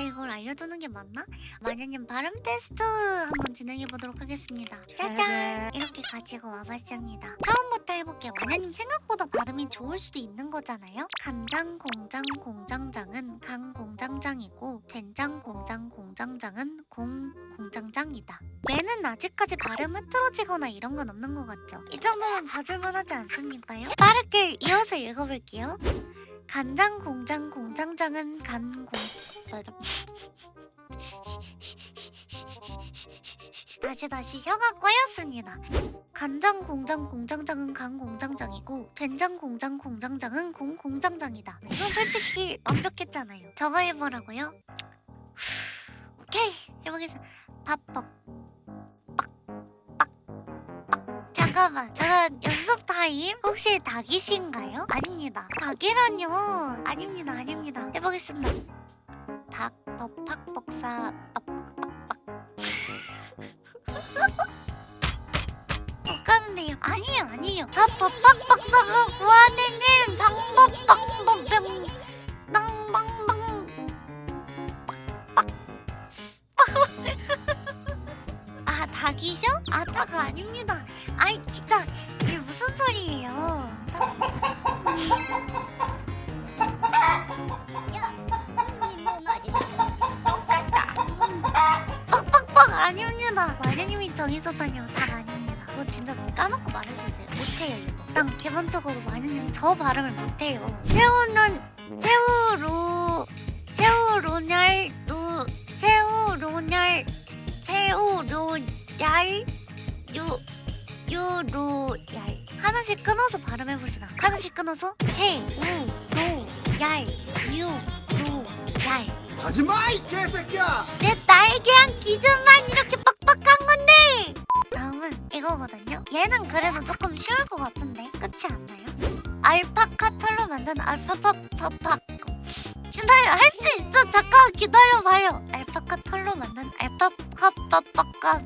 이걸 알려주는 게 맞나? 마녀님 발음 테스트 한번 진행해 보도록 하겠습니다. 짜잔! 이렇게 가지고 와봤습니다. 처음부터 해볼게요. 마녀님 생각보다 발음이 좋을 수도 있는 거잖아요. 간장 공장 공장장은 강 공장장이고 된장 공장 공장장은 공 공장장이다. 얘는 아직까지 발음 흐트러지거나 이런 건 없는 것 같죠? 이 정도면 봐줄만 하지 않습니까요? 빠르게 이어서 읽어볼게요. 간장 공장 공장장은 간 공 맞아. 다시 다시 혀가 꼬였습니다. 간장 공장 공장장은 간 공장장이고 된장 공장 공장장은 공 공장장이다. 이건 솔직히 완벽했잖아요. 저거 해보라고요? 오케이 해보겠습니다. 밥벅 잠깐만 잠깐 연습 타임 혹시 닭이신가요? 아닙니다 닭이라뇨 아닙니다 아닙니다 해보겠습니다 닭법 팍복사 빡빡빡빡 못 가는데요. 아니에요 아니에요. 닭법 빡빡사가 구하는 방법 방법 병 빵빵빵 아 닭이죠? 아 닭 아닙니다. 아이 진짜 이게 무슨 소리예요? 빡 빡빡 아닙니다. 마녀님이 저기서 다녀 닭 아닙니다. 그거 진짜 까놓고 말해주세요. 못해요 이거. 일단 기본적으로 마녀님 저 발음을 못해요. 새우는 새우로 새우로냐 루 새우로냐 새우로얄 유 유로얄 하나씩 끊어서 발음해 보시나 하나씩 끊어서 새우로얄 유로얄 하지마 이 개새끼야! 내 날개랑 기준만 이렇게 빡빡한 건데! 다음은 이거거든요. 얘는 그래도 조금 쉬울 것 같은데 그렇지 않나요? 알파카 털로 만든 알파파파파. 기다려 할 수 있어! 잠깐 기다려봐요! 알파카 털로 만든 알파카파파카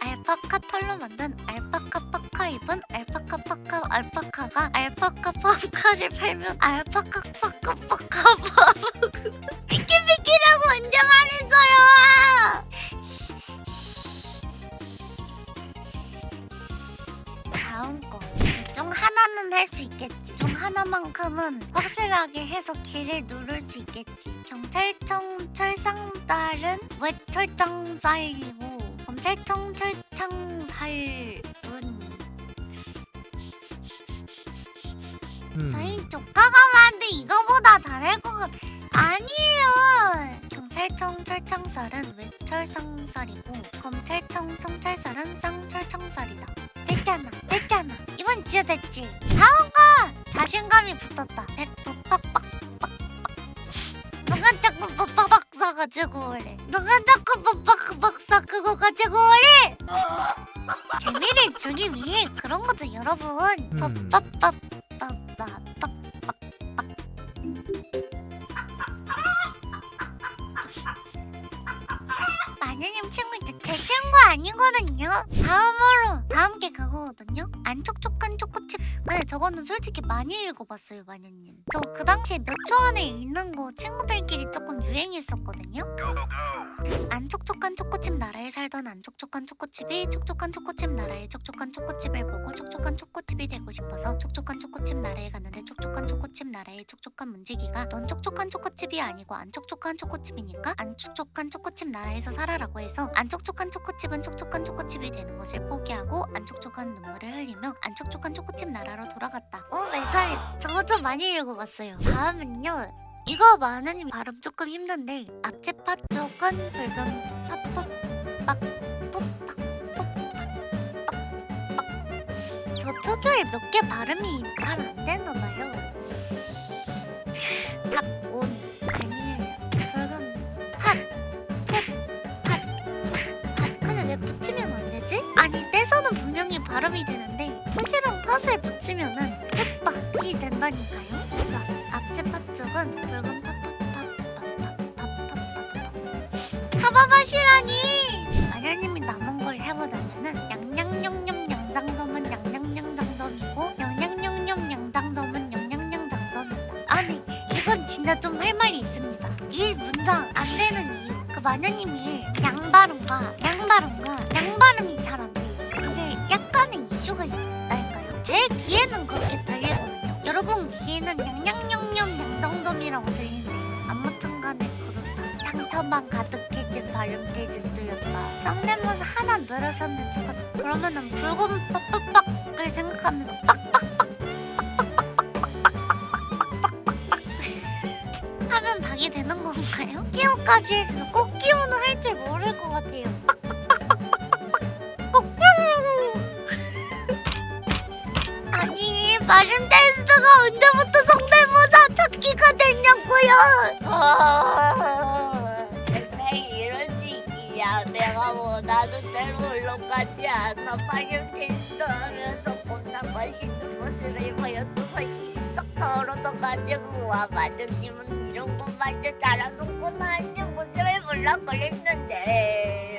알파카 털로 만든 알파카 파카 입은 알파카 파카 알파카가 알파카 파카를 팔면 알파카 파카 파카 다음 거중 하나는 할 수 있겠지. 중 하나만큼은 확실하게 해서 길을 누를 수 있겠지. 경찰청 철상달은 왜 철장살이고 검찰청 철창살은 저희 조카가 만든 이거보다 잘할 것 같... 아니에요 경찰청 철창살은 외철상살이고 검찰청 청찰살은 쌍철창살이다. 됐잖아 됐잖아. 이번 진짜 됐지? 다음 거 자신감이 붙었다. 백도 빡빡빡빡 누가 자꾸 빡빡빡 사가지고 오래? 누가 자꾸 빡빡빡 사 그거 가지고 오래? 재미를 주기 위해 그런 거죠 여러분. 음. 빡빡빡 빡빡빡 마녀님 친구인데 제 친구 아니거든요. 다음으로 다음 게 그거거든요. 안 촉촉한 초코칩. 근데 저거는 솔직히 많이 읽어봤어요, 마녀님. 저 그 당시에 몇 초 안에 읽는 거 친구들끼리 조금 유행했었거든요. 안 촉촉한 초코칩 나라에 살던 안 촉촉한 초코칩이 촉촉한 초코칩 나라의 촉촉한 초코칩을 보고 촉촉한 초코칩이 되고 싶어서 촉촉한 초코칩 나라에 갔는데 촉촉한 초코칩 나라의 촉촉한 문지기가 넌 촉촉한 초코칩이 아니고 안 촉촉한 초코칩이니까 안 촉촉한 초코칩 나라에서 살아라 고 해서 안 촉촉한 초코칩은 촉촉한 초코칩이 되는 것을 포기하고 안 촉촉한 눈물을 흘리며 안 촉촉한 초코칩 나라로 돌아갔다. 오 매사이 저거 좀 많이 읽어봤어요. 다음은요. 이거 마누님 발음 조금 힘든데 앞제파 쪽은 붉은 빡ปุ๊빡 저 특유의 몇개 발음이 잘 안 되나 봐요. 닭온 팥을 붙이면은 풋박이 된다니까요. 그러니까 앞제 팥 쪽은 붉은 팥팥팥팥팥팥팥 파바밭이라니! 마녀님이 남은 걸 해보자면은 양양냠냠 양장점은 양양양장점이고 영양냠냠 양장점은 영양양장점이다. 아니 이건 진짜 좀 할 말이 있습니다. 이 문장 안 되는 이유 그 마녀님이 양발음과 양발음과 양발음이 제 귀에는 그렇게 들리거든요 여러분 귀에는 냥냥냥냥 양동점이라고 들리네요 아무튼 간에 그렇다 상처만 가득해진 발음대진 뚫렸다 성대모사 하나 늘으셨는데 제가 그러면은 붉은 빡빡빡을 생각하면서 빡빡빡 하면 닭이 되는 건가요? 끼오까지 해서 꼭 끼오는 할 줄 모를 것 같아요. 빡빡빡빡빡빡 마름 테스트가 언제부터 성대모사 찾기가 됐냐고요? 아, 매일 이런 식이야. 내가 원하는 대로 흘러가지 않아. 발열 테스트 하면서 겁나 맛있는 모습을 보여줘서 힘이 썩 덜어져가지고 와 마주님은 이런 거 완전 잘하는구나 하는 모습을 보려 그랬는데